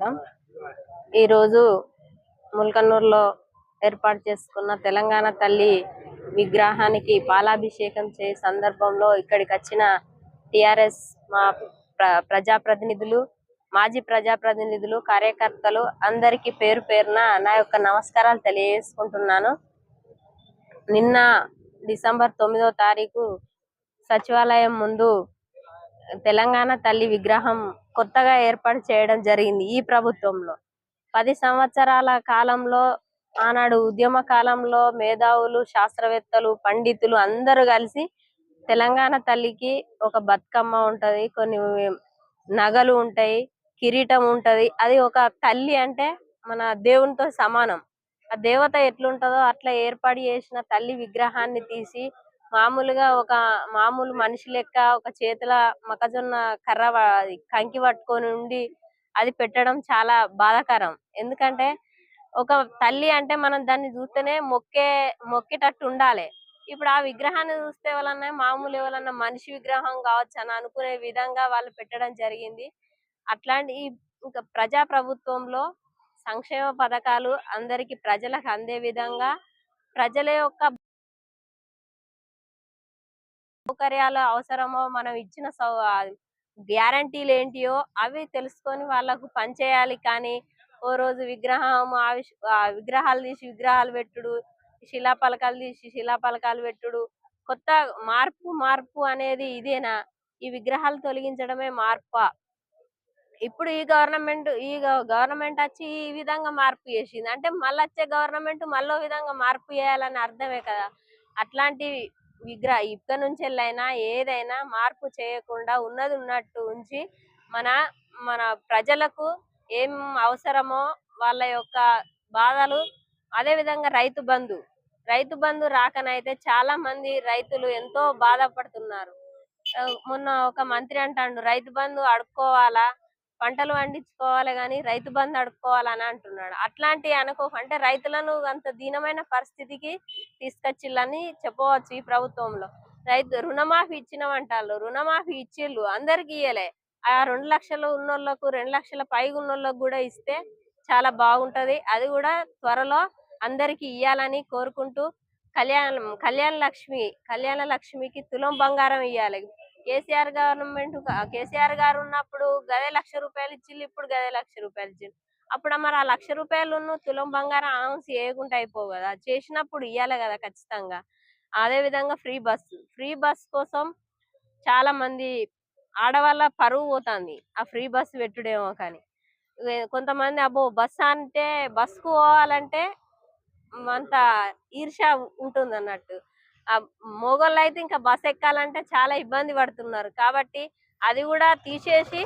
నమస్కారం. ఈరోజు ముల్కన్నూరులో ఏర్పాటు చేసుకున్న తెలంగాణ తల్లి విగ్రహానికి పాలాభిషేకం చే సందర్భంలో ఇక్కడికి వచ్చిన టిఆర్ఎస్ మా ప్ర- ప్రజాప్రతినిధులు మాజీ ప్రజాప్రతినిధులు కార్యకర్తలు అందరికీ పేరు పేరున నా యొక్క నమస్కారాలు తెలియజేసుకుంటున్నాను. నిన్న డిసెంబర్ తొమ్మిదో తారీఖు సచివాలయం ముందు తెలంగాణ తల్లి విగ్రహం కొత్తగా ఏర్పాటు చేయడం జరిగింది ఈ ప్రభుత్వంలో. పది సంవత్సరాల కాలంలో ఆనాడు ఉద్యమ కాలంలో మేధావులు శాస్త్రవేత్తలు పండితులు అందరూ కలిసి తెలంగాణ తల్లికి ఒక బతుకమ్మ ఉంటది కొన్ని నగలు ఉంటాయి కిరీటం ఉంటది. అది ఒక తల్లి అంటే మన దేవునితో సమానం. ఆ దేవత ఎట్లుంటదో అట్లా ఏర్పాటు చేసిన తల్లి విగ్రహాన్ని తీసి మామూలుగా ఒక మామూలు మనిషి లెక్క ఒక చేతుల మొక్కజొన్న కర్ర అది కంకి పట్టుకొని ఉండి అది పెట్టడం చాలా బాధాకరం. ఎందుకంటే ఒక తల్లి అంటే మనం దాన్ని చూస్తేనే మొక్కే మొక్కేటట్టు ఉండాలి. ఇప్పుడు ఆ విగ్రహాన్ని చూస్తే ఎవరన్నా మామూలు ఎవరన్నా మనిషి విగ్రహం కావచ్చు అని అనుకునే విధంగా వాళ్ళు పెట్టడం జరిగింది. అట్లాంటి ఈ ఇంకా ప్రజా ప్రభుత్వంలో సంక్షేమ పథకాలు అందరికి ప్రజలకు అందే విధంగా ప్రజల యొక్క సౌకర్యాలు అవసరమో మనం ఇచ్చిన సౌ గ్యారంటీలు ఏంటియో అవి తెలుసుకొని వాళ్ళకు పనిచేయాలి కానీ ఓ రోజు విగ్రహం ఆవిష్ ఆ విగ్రహాలు తీసి విగ్రహాలు పెట్టుడు శిలాపలకాలు తీసి శిలాపలకాలు పెట్టుడు కొత్త మార్పు మార్పు అనేది ఇదేనా? ఈ విగ్రహాలు తొలగించడమే మార్పా? ఇప్పుడు ఈ గవర్నమెంట్ ఈ గవర్నమెంట్ వచ్చి ఈ విధంగా మార్పు చేసింది. అంటే మళ్ళీ వచ్చే గవర్నమెంట్ మళ్ళీ విధంగా మార్పు చేయాలని అర్థమే కదా? అట్లాంటి విగ్రహ ఇక్క నుంచి వెళ్ళైనా ఏదైనా మార్పు చేయకుండా ఉన్నది ఉన్నట్టు ఉంచి మన మన ప్రజలకు ఏం అవసరమో వాళ్ళ యొక్క బాధలు అదే విధంగా రైతు బంధు. రైతు బంధు రాకనైతే చాలా మంది రైతులు ఎంతో బాధపడుతున్నారు. మొన్న ఒక మంత్రి అంటాడు రైతు బంధు అడుక్కోవాలా? పంటలు పండించుకోవాలి కానీ రైతు బంధు అడుక్కోవాలని అంటున్నాడు. అట్లాంటి అనుకో అంటే రైతులను అంత దీనమైన పరిస్థితికి తీసుకొచ్చిల్లని చెప్పవచ్చు ఈ ప్రభుత్వంలో. రైతు రుణమాఫీ ఇచ్చినామంటారు రుణమాఫీ ఇచ్చిళ్ళు అందరికి ఇయ్యలే. ఆ రెండు లక్షలు ఉన్నోళ్ళకు రెండు లక్షల పైగా ఉన్నోళ్ళకు కూడా ఇస్తే చాలా బాగుంటది. అది కూడా త్వరలో అందరికి ఇయ్యాలని కోరుకుంటూ కళ్యాణ కళ్యాణ లక్ష్మి కళ్యాణ లక్ష్మికి తులం బంగారం ఇయ్యాలి. కేసీఆర్ గవర్నమెంట్ కేసీఆర్ గారు ఉన్నప్పుడు గదే లక్ష రూపాయలు ఇచ్చిళ్ళు ఇప్పుడు గదే లక్ష రూపాయలు ఇచ్చిండు అప్పుడు మరి ఆ లక్ష రూపాయలు తులం బంగారం అనౌన్స్ చేయకుండా అయిపోవు కదా. చేసినప్పుడు ఇయ్యాలి కదా ఖచ్చితంగా. అదే విధంగా ఫ్రీ బస్సు. ఫ్రీ బస్ కోసం చాలా మంది ఆడవాళ్ళ పరువు పోతుంది. ఆ ఫ్రీ బస్సు పెట్టుడేమో కానీ. కొంతమంది అబ్బో బస్ అంటే బస్కు పోవాలంటే అంత ఈర్ష ఉంటుంది అన్నట్టు మొగోళ్ళు అయితే ఇంకా బస్ ఎక్కాలంటే చాలా ఇబ్బంది పడుతున్నారు. కాబట్టి అది కూడా తీసేసి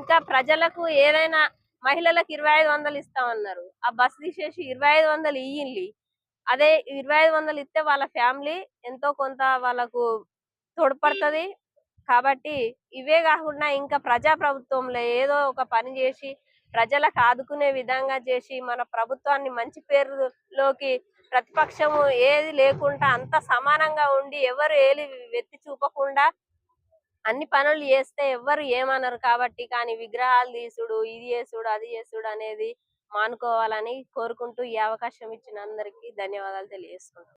ఇంకా ప్రజలకు ఏదైనా మహిళలకు ఇరవై ఐదు వందలు ఇస్తామన్నారు ఆ బస్ తీసేసి ఇరవై ఐదు వందలు ఇయ్యింది అదే ఇరవై ఐదు వందలు ఇస్తే వాళ్ళ ఫ్యామిలీ ఎంతో కొంత వాళ్ళకు తోడ్పడుతుంది. కాబట్టి ఇవే కాకుండా ఇంకా ప్రజా ప్రభుత్వంలో ఏదో ఒక పని చేసి ప్రజలకు ఆదుకునే విధంగా చేసి మన ప్రభుత్వాన్ని మంచి పేరులోకి ప్రతిపక్షము ఏది లేకుండా అంత సమానంగా ఉండి ఎవరు ఏలి వెత్తి చూపకుండా అన్ని పనులు చేస్తే ఎవ్వరు ఏమనరు కాబట్టి కానీ విగ్రహాలు తీసుడు ఇది చేసుడు అది చేసుడు అనేది మానుకోవాలని కోరుకుంటూ ఈ అవకాశం ఇచ్చిన అందరికీ ధన్యవాదాలు తెలియజేసుకుంటాం